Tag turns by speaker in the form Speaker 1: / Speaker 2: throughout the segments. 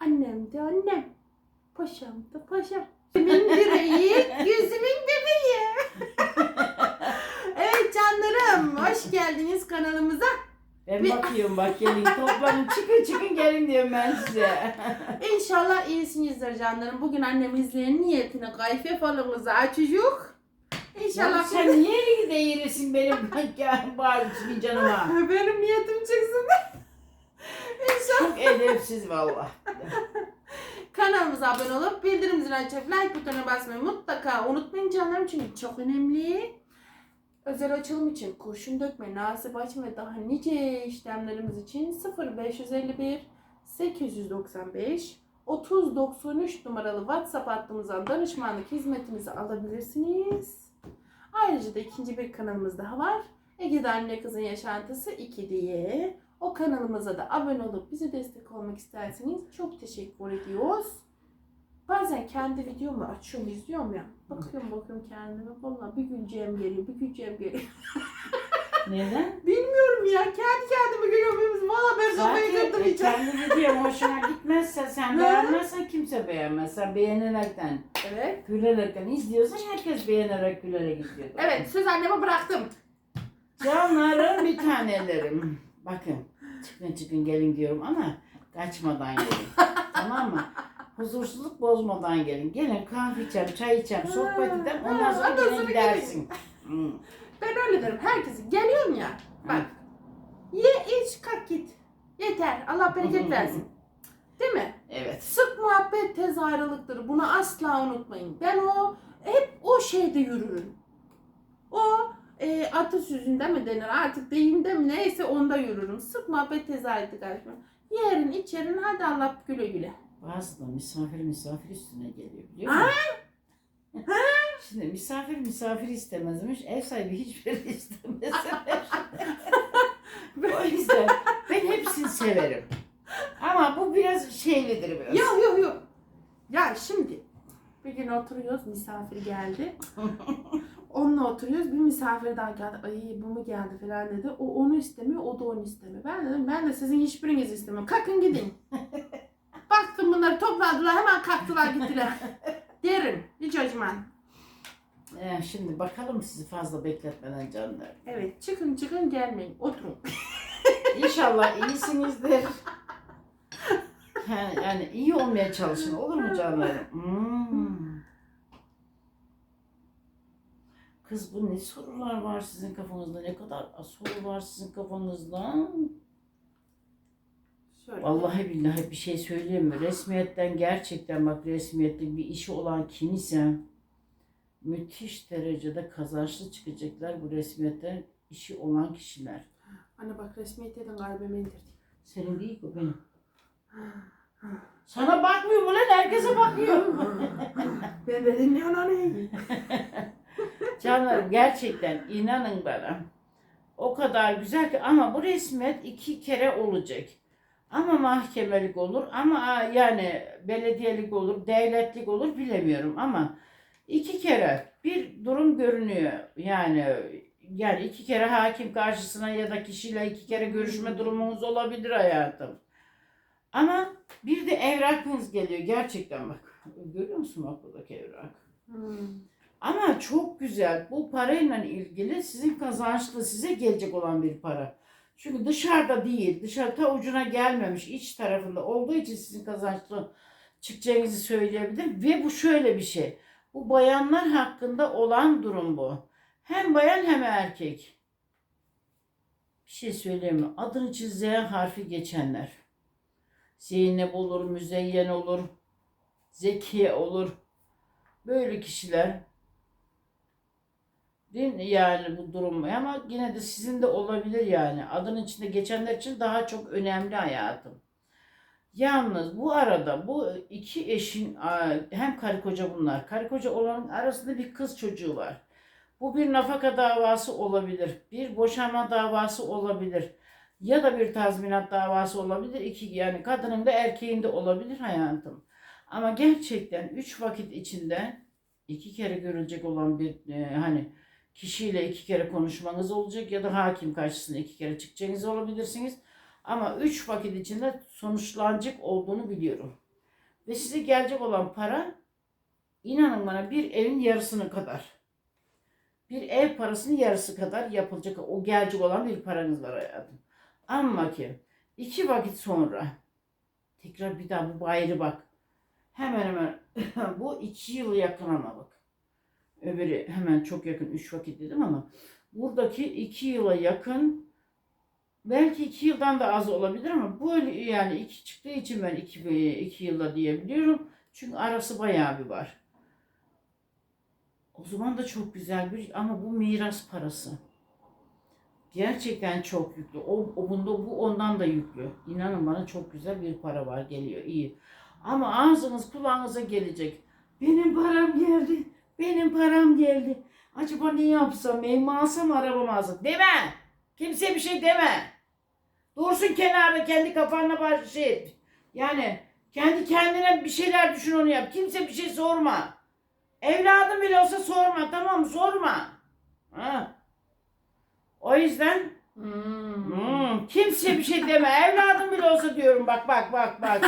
Speaker 1: Annem de annem. Paşam da paşam. Gözümün direği, gözümün bebeği. evet canlarım, hoş geldiniz kanalımıza.
Speaker 2: Ben
Speaker 1: Bir-
Speaker 2: bakıyorum bak gelin toplanın çıkın çıkın gelin diyorum ben size.
Speaker 1: İnşallah iyisinizdir canlarım. Bugün annem izleyen niyetine kayfe falımızı açacak.
Speaker 2: Ya
Speaker 1: İnşallah
Speaker 2: sen niye gide yerisin benim bir canıma.
Speaker 1: benim niyetim çıksın. İnşallah.
Speaker 2: Çok edepsiz valla.
Speaker 1: Kanalımıza abone olup bildirim zilini açıp like butonuna basmayı mutlaka unutmayın canlarım çünkü çok önemli. Özel açılım için kurşun dökme, nasip açma ve daha nice işlemlerimiz için 0551 895 3093 numaralı WhatsApp hattımızdan danışmanlık hizmetimizi alabilirsiniz. Ayrıca da ikinci bir kanalımız daha var. Ege'de Anne Kızın Yaşantısı 2 diye. O kanalımıza da abone olup bize destek olmak isterseniz çok teşekkür ediyoruz. Bazen kendi videomu açıyorum, izliyorum ya. Bakıyorum bakıyorum kendime. Vallahi bir güleceğim geliyor, bir güleceğim geliyor.
Speaker 2: Neden?
Speaker 1: Bilmiyorum ya. Kendi kendime gülüyorum. Valla ben kafayı kırdım
Speaker 2: e,
Speaker 1: hiç.
Speaker 2: kendi videom hoşuna gitmezse sen beğenmezsen kimse beğenmez. Sen beğenerekten,
Speaker 1: Evet.
Speaker 2: gülerekten izliyorsan herkes beğenerek gülerek izliyor.
Speaker 1: Evet söz anneme bıraktım.
Speaker 2: Canlarım bir tanelerim. Bakın çıkın çıkın gelin diyorum ama kaçmadan gelin. tamam mı? Huzursuzluk bozmadan gelin. Gelin kahve içeceğim, çay içeceğim, sohbet edelim. Ondan sonra
Speaker 1: Ondan
Speaker 2: gelin gidersin. Hı.
Speaker 1: Ben öyle derim. Herkese geliyorum ya. Bak. Ye iç kalk git. Yeter. Allah bereket versin. Değil mi?
Speaker 2: Evet.
Speaker 1: Sık muhabbet tez ayrılıktır. Bunu asla unutmayın. Ben o hep o şeyde yürürüm. O e, atasözünde mi denir artık deyimde mi neyse onda yürürüm. Sık muhabbet tez ayrılıktır kardeşim. Yerin içerin hadi Allah güle güle.
Speaker 2: Bazı da misafir misafir üstüne geliyor biliyor musun? Şimdi misafir misafir istemezmiş. Ev sahibi hiçbiri istemez. o yüzden ben hepsini severim. Ama bu biraz şeylidir biraz.
Speaker 1: Yok yok yok. Ya şimdi bir gün oturuyoruz misafir geldi. Onunla oturuyoruz bir misafir daha geldi. Ay bu mu geldi falan dedi. O onu istemiyor o da onu istemiyor. Ben dedim ben de sizin hiçbirinizi istemiyorum. Kalkın gidin. Baktım bunlar toplandılar hemen kalktılar gittiler. Derim hiç acımam.
Speaker 2: Ee, şimdi bakalım sizi fazla bekletmeden canlar.
Speaker 1: Evet çıkın çıkın gelmeyin oturun.
Speaker 2: İnşallah iyisinizdir. Yani, yani iyi olmaya çalışın olur mu canlarım? Hmm. Kız bu ne sorular var sizin kafanızda? Ne kadar soru var sizin kafanızda?
Speaker 1: Şöyle.
Speaker 2: Vallahi billahi bir şey söyleyeyim mi? Resmiyetten gerçekten bak resmiyette bir işi olan kim ise müthiş derecede kazançlı çıkacaklar bu resmiyetten işi olan kişiler.
Speaker 1: Anne bak resmiyet dedin kalbime indirdi.
Speaker 2: Senin değil o benim. Sana bakmıyor mu lan? Herkese bakıyor.
Speaker 1: ben de dinliyorum anne.
Speaker 2: Canlarım gerçekten inanın bana. O kadar güzel ki ama bu resmiyet iki kere olacak. Ama mahkemelik olur ama yani belediyelik olur, devletlik olur bilemiyorum ama iki kere bir durum görünüyor. Yani yani iki kere hakim karşısına ya da kişiyle iki kere görüşme durumunuz olabilir hayatım. Ama bir de evrakınız geliyor gerçekten bak. Görüyor musun bak buradaki evrak?
Speaker 1: Hmm.
Speaker 2: Ama çok güzel. Bu parayla ilgili sizin kazançlı size gelecek olan bir para. Çünkü dışarıda değil, dışarı ta ucuna gelmemiş, iç tarafında olduğu için sizin kazançlı çıkacağınızı söyleyebilirim. Ve bu şöyle bir şey. Bu bayanlar hakkında olan durum bu. Hem bayan hem erkek. Bir şey söyleyeyim mi? Adın için harfi geçenler. Zeynep olur, Müzeyyen olur, Zekiye olur. Böyle kişiler Değil mi? Yani bu durum ama yine de sizin de olabilir yani. Adın içinde geçenler için daha çok önemli hayatım. Yalnız bu arada bu iki eşin hem karı koca bunlar. Karı koca olanın arasında bir kız çocuğu var. Bu bir nafaka davası olabilir. Bir boşanma davası olabilir. Ya da bir tazminat davası olabilir. İki yani kadının da erkeğin de olabilir hayatım. Ama gerçekten üç vakit içinde iki kere görülecek olan bir e, hani kişiyle iki kere konuşmanız olacak ya da hakim karşısına iki kere çıkacağınız olabilirsiniz. Ama üç vakit içinde sonuçlanacak olduğunu biliyorum. Ve size gelecek olan para inanın bana bir evin yarısını kadar. Bir ev parasının yarısı kadar yapılacak o gelecek olan bir paranız var hayatım. Ama ki iki vakit sonra tekrar bir daha bu ayrı bak. Hemen hemen bu iki yılı yakın ama bak. Öbürü hemen çok yakın üç vakit dedim ama buradaki iki yıla yakın belki iki yıldan da az olabilir ama bu yani iki çıktığı için ben iki, iki yılda diyebiliyorum. Çünkü arası bayağı bir var. O zaman da çok güzel bir ama bu miras parası. Gerçekten çok yüklü. O, o bunda bu ondan da yüklü. İnanın bana çok güzel bir para var geliyor iyi. Ama ağzınız kulağınıza gelecek. Benim param geldi. Benim param geldi. Acaba ne yapsam? Evimi alsam arabamı alsam? Deme. Kimseye bir şey deme. Dursun kenarda kendi kafanla baş şey et. Yani kendi kendine bir şeyler düşün onu yap. Kimse bir şey sorma. Evladım bile olsa sorma tamam mı? Sorma. Ha. O yüzden
Speaker 1: Hmm.
Speaker 2: hmm, kimseye bir şey deme. Evladım bile olsa diyorum bak bak bak bak.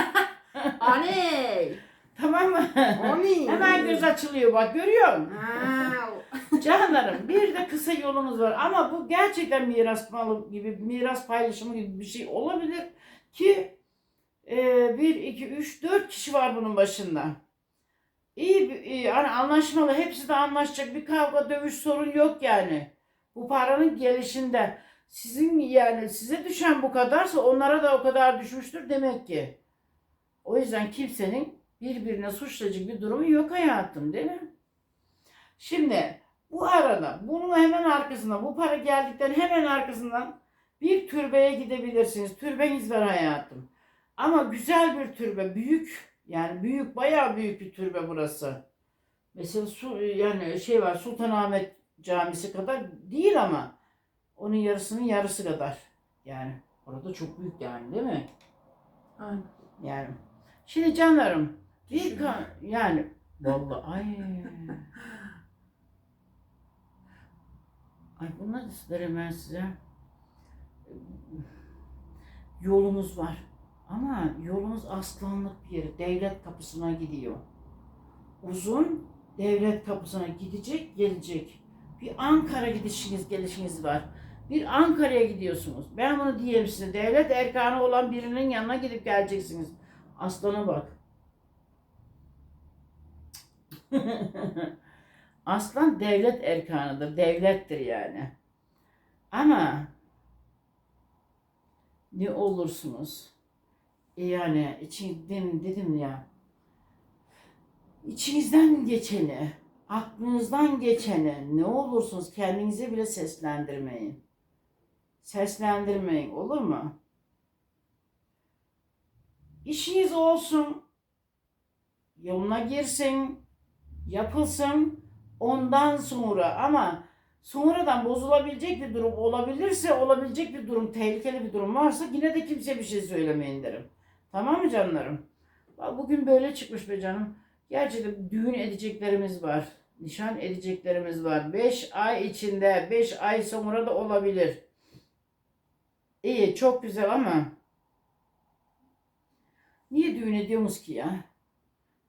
Speaker 1: Anne.
Speaker 2: Tamam mı?
Speaker 1: Anne.
Speaker 2: Hemen göz açılıyor bak görüyor musun?
Speaker 1: Ha.
Speaker 2: Canlarım bir de kısa yolumuz var ama bu gerçekten miras malı gibi miras paylaşımı gibi bir şey olabilir ki e, 1, 2, 3, 4 kişi var bunun başında. İyi, iyi hani anlaşmalı hepsi de anlaşacak bir kavga dövüş sorun yok yani. Bu paranın gelişinde sizin yani size düşen bu kadarsa onlara da o kadar düşmüştür demek ki. O yüzden kimsenin birbirine suçlayacak bir durumu yok hayatım değil mi? Şimdi bu arada bunun hemen arkasından bu para geldikten hemen arkasından bir türbeye gidebilirsiniz. Türbeniz var hayatım. Ama güzel bir türbe, büyük yani büyük bayağı büyük bir türbe burası. Mesela su yani şey var Sultanahmet Camisi kadar değil ama onun yarısının yarısı kadar. Yani orada çok büyük yani değil mi?
Speaker 1: Aynen.
Speaker 2: Yani. Şimdi canlarım bir ka- yani vallahi ay ay bunları isterim ben size. Yolumuz var. Ama yolumuz aslanlık bir yere. Devlet kapısına gidiyor. Uzun devlet kapısına gidecek, gelecek. Bir Ankara gidişiniz, gelişiniz var. Bir Ankara'ya gidiyorsunuz. Ben bunu diyeyim size. Devlet erkanı olan birinin yanına gidip geleceksiniz. Aslana bak. Aslan devlet erkanıdır. Devlettir yani. Ama ne olursunuz e yani için demin dedim ya içinizden geçeni aklınızdan geçeni ne olursunuz kendinize bile seslendirmeyin. Seslendirmeyin olur mu? İşiniz olsun. Yoluna girsin. Yapılsın. Ondan sonra ama sonradan bozulabilecek bir durum olabilirse olabilecek bir durum, tehlikeli bir durum varsa yine de kimseye bir şey söylemeyin derim. Tamam mı canlarım? Bak Bugün böyle çıkmış be canım. Gerçekten düğün edeceklerimiz var. Nişan edeceklerimiz var. 5 ay içinde, 5 ay sonra da olabilir. İyi, çok güzel ama niye düğün ediyoruz ki ya?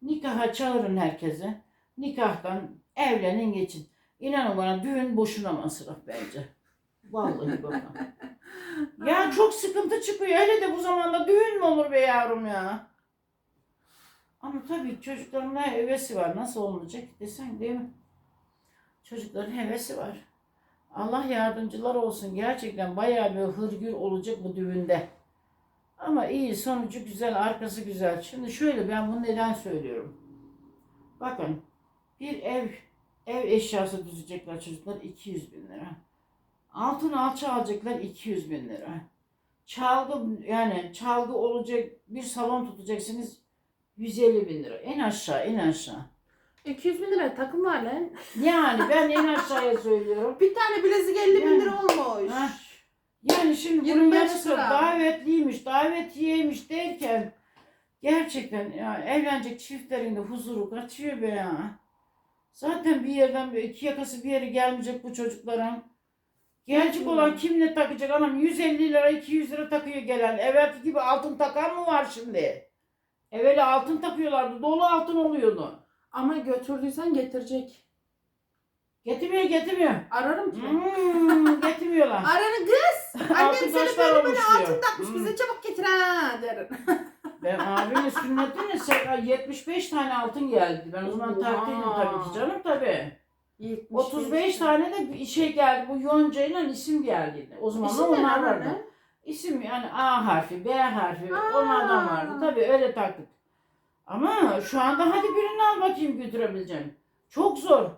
Speaker 2: Nikaha çağırın herkese. Nikahtan evlenin geçin. İnanın bana düğün boşuna masraf bence. Vallahi bana. ya çok sıkıntı çıkıyor. Hele de bu zamanda düğün mü olur be yavrum ya? Ama tabii çocukların ne hevesi var. Nasıl olmayacak desen değil mi? Çocukların hevesi var. Allah yardımcılar olsun. Gerçekten bayağı bir hırgür olacak bu düğünde. Ama iyi sonucu güzel, arkası güzel. Şimdi şöyle ben bunu neden söylüyorum? Bakın bir ev ev eşyası düzecekler çocuklar 200 bin lira. Altın alçı alacaklar 200 bin lira. Çalgı yani çalgı olacak bir salon tutacaksınız 150 bin lira. En aşağı en aşağı.
Speaker 1: 200 bin lira takım var lan.
Speaker 2: Yani ben en aşağıya söylüyorum.
Speaker 1: Bir tane bilezik 50 bin
Speaker 2: Yani.
Speaker 1: lira olmuş.
Speaker 2: Heh. Yani şimdi bunun
Speaker 1: 25
Speaker 2: yanı sıra davetliymiş, davetiyeymiş derken gerçekten ya evlenecek çiftlerin de huzuru kaçıyor be ya. Zaten bir yerden bir iki yakası bir yere gelmeyecek bu çocukların. Gelecek olan kim ne takacak anam 150 lira 200 lira takıyor gelen. Evvelki gibi altın takan mı var şimdi? Evvela altın takıyorlardı. Dolu altın oluyordu.
Speaker 1: Ama götürdüysen getirecek.
Speaker 2: Getirmiyor getirmiyor.
Speaker 1: Ararım ki.
Speaker 2: Hmm, getirmiyorlar.
Speaker 1: Ararım kız. Annem
Speaker 2: Altın
Speaker 1: seni
Speaker 2: taşlar
Speaker 1: böyle böyle
Speaker 2: olmuş
Speaker 1: altın takmış
Speaker 2: Hmm.
Speaker 1: bize çabuk getir ha derim.
Speaker 2: Ben abimin sünnetine se- 75 tane altın geldi. Ben o zaman
Speaker 1: Oha.
Speaker 2: taktıydım tabii ki canım tabii.
Speaker 1: 75
Speaker 2: 35 tane de bir şey geldi. Bu Yonca ile isim geldi. O zaman da
Speaker 1: İsim ne
Speaker 2: onlar
Speaker 1: lan
Speaker 2: vardı.
Speaker 1: anne?
Speaker 2: İsim yani A harfi, B harfi
Speaker 1: Aa.
Speaker 2: onlardan vardı. Tabii öyle taktık. Ama şu anda hadi birini al bakayım götürebileceğim. Çok zor.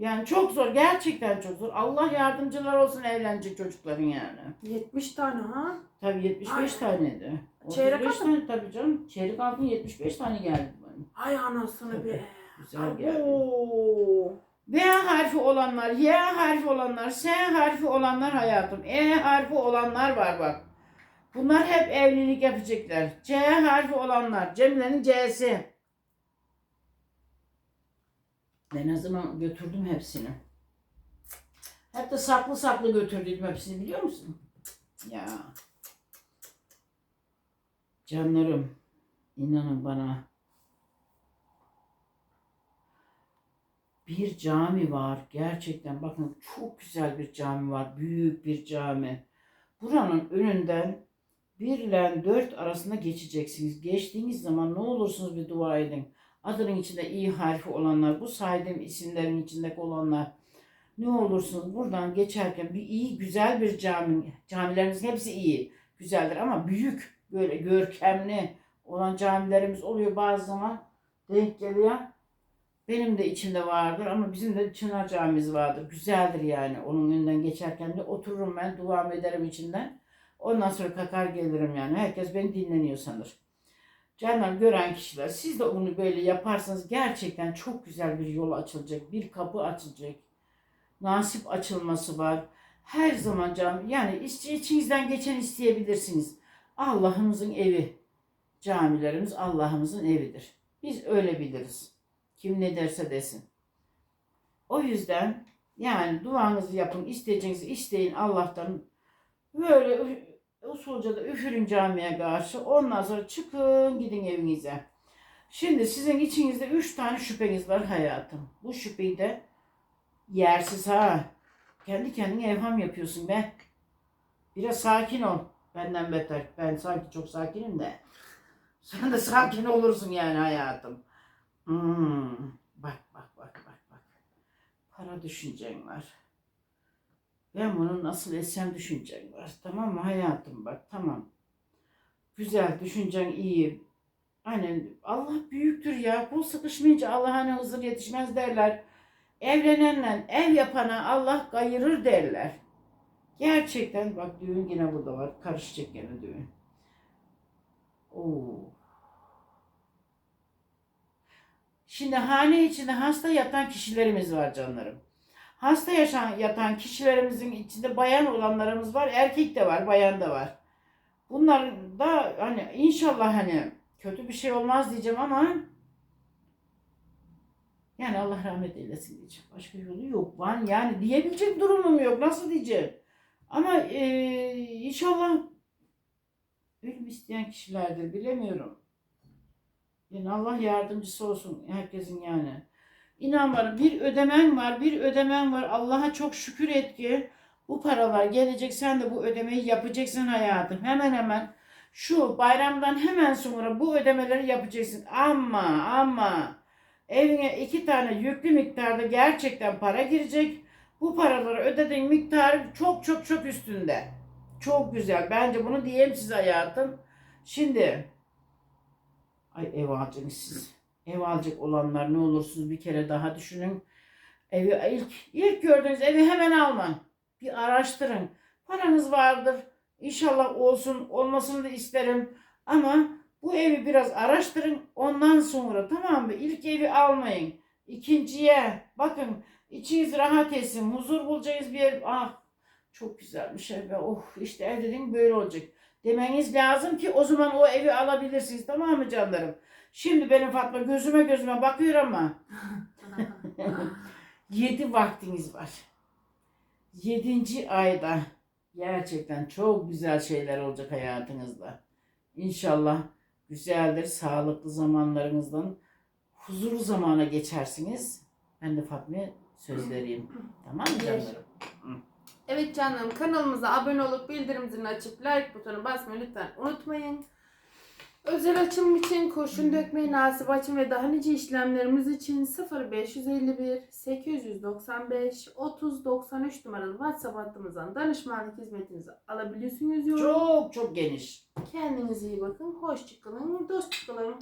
Speaker 2: Yani çok zor. Gerçekten çok zor. Allah yardımcılar olsun evlenecek çocukların yani.
Speaker 1: 70 tane ha.
Speaker 2: Tabii 75 taneydi.
Speaker 1: Çeyrek
Speaker 2: 35
Speaker 1: altın.
Speaker 2: tane tabii canım. Çeyrek altın 75 tane geldi bana.
Speaker 1: Ay anasını be.
Speaker 2: Güzel geldi.
Speaker 1: Oo.
Speaker 2: V harfi olanlar, Y harfi olanlar, S harfi olanlar hayatım. E harfi olanlar var bak. Bunlar hep evlilik yapacaklar. C harfi olanlar. Cemile'nin C'si. Ben ne zaman götürdüm hepsini. Hep de saklı saklı götürdüm hepsini biliyor musun? Ya. Canlarım. inanın bana. bir cami var. Gerçekten bakın çok güzel bir cami var. Büyük bir cami. Buranın önünden 1 ile 4 arasında geçeceksiniz. Geçtiğiniz zaman ne olursunuz bir dua edin. Adının içinde iyi harfi olanlar, bu saydığım isimlerin içindeki olanlar ne olursunuz buradan geçerken bir iyi güzel bir cami. Camilerimizin hepsi iyi, güzeldir ama büyük böyle görkemli olan camilerimiz oluyor bazı zaman denk geliyor. Benim de içimde vardır ama bizim de Çınar Camimiz vardır. Güzeldir yani. Onun önünden geçerken de otururum ben, duamı ederim içinden. Ondan sonra kakar gelirim yani. Herkes beni dinleniyor sanır. Canlar gören kişiler siz de bunu böyle yaparsanız gerçekten çok güzel bir yol açılacak. Bir kapı açılacak. Nasip açılması var. Her zaman cami yani iç- içinizden geçen isteyebilirsiniz. Allah'ımızın evi. Camilerimiz Allah'ımızın evidir. Biz öyle biliriz. Kim ne derse desin. O yüzden yani duanızı yapın, isteyeceğinizi isteyin Allah'tan. Böyle usulca da üfürün camiye karşı. Ondan sonra çıkın gidin evinize. Şimdi sizin içinizde üç tane şüpheniz var hayatım. Bu şüpheyi de yersiz ha. Kendi kendine evham yapıyorsun be. Biraz sakin ol. Benden beter. Ben sanki çok sakinim de. Sen de sakin olursun yani hayatım. Hmm. Bak bak bak bak bak. Para düşüncen var. Ben bunu nasıl etsem düşüncen var. Tamam mı hayatım bak tamam. Güzel düşüncen iyi. Hani Allah büyüktür ya. Kul sıkışmayınca Allah'a hızır yetişmez derler. Evlenenle ev yapana Allah kayırır derler. Gerçekten bak düğün yine burada var. Karışacak gene düğün. Oo. Şimdi hane içinde hasta yatan kişilerimiz var canlarım. Hasta yaşayan yatan kişilerimizin içinde bayan olanlarımız var, erkek de var, bayan da var. Bunlar da hani inşallah hani kötü bir şey olmaz diyeceğim ama yani Allah rahmet eylesin diyeceğim. Başka yolu yok. Var yani diyebilecek durumum yok. Nasıl diyeceğim? Ama eee, inşallah ölüm isteyen kişilerdir. Bilemiyorum. Yani Allah yardımcısı olsun herkesin yani. İnan bana bir ödemen var, bir ödemen var. Allah'a çok şükür et ki bu paralar gelecek. Sen de bu ödemeyi yapacaksın hayatım. Hemen hemen şu bayramdan hemen sonra bu ödemeleri yapacaksın. Ama ama evine iki tane yüklü miktarda gerçekten para girecek. Bu paraları ödediğin miktar çok çok çok üstünde. Çok güzel. Bence bunu diyeyim size hayatım. Şimdi Ay ev siz. Ev alacak olanlar ne olursunuz bir kere daha düşünün. Evi ilk ilk gördüğünüz evi hemen almayın. Bir araştırın. Paranız vardır. İnşallah olsun. Olmasını da isterim. Ama bu evi biraz araştırın. Ondan sonra tamam mı? İlk evi almayın. İkinciye bakın içiniz rahat etsin. Huzur bulacağınız bir yer. Ah çok güzelmiş ev. Oh işte ev dediğim böyle olacak demeniz lazım ki o zaman o evi alabilirsiniz. Tamam mı canlarım? Şimdi benim Fatma gözüme gözüme bakıyor ama yedi vaktiniz var. Yedinci ayda gerçekten çok güzel şeyler olacak hayatınızda. İnşallah güzeldir. Sağlıklı zamanlarınızdan huzurlu zamana geçersiniz. Ben de Fatma'ya söz vereyim. Tamam mı canlarım?
Speaker 1: Evet canlarım kanalımıza abone olup bildirim zilini açıp like butonuna basmayı lütfen unutmayın. Özel açılım için kurşun dökmeyi, nasip açım ve daha nice işlemlerimiz için 0551 895 30 93 numaralı WhatsApp hattımızdan danışmanlık hizmetinizi alabiliyorsunuz. yorum.
Speaker 2: Çok çok geniş.
Speaker 1: Kendinize iyi bakın. Hoşçakalın. Dostçakalın.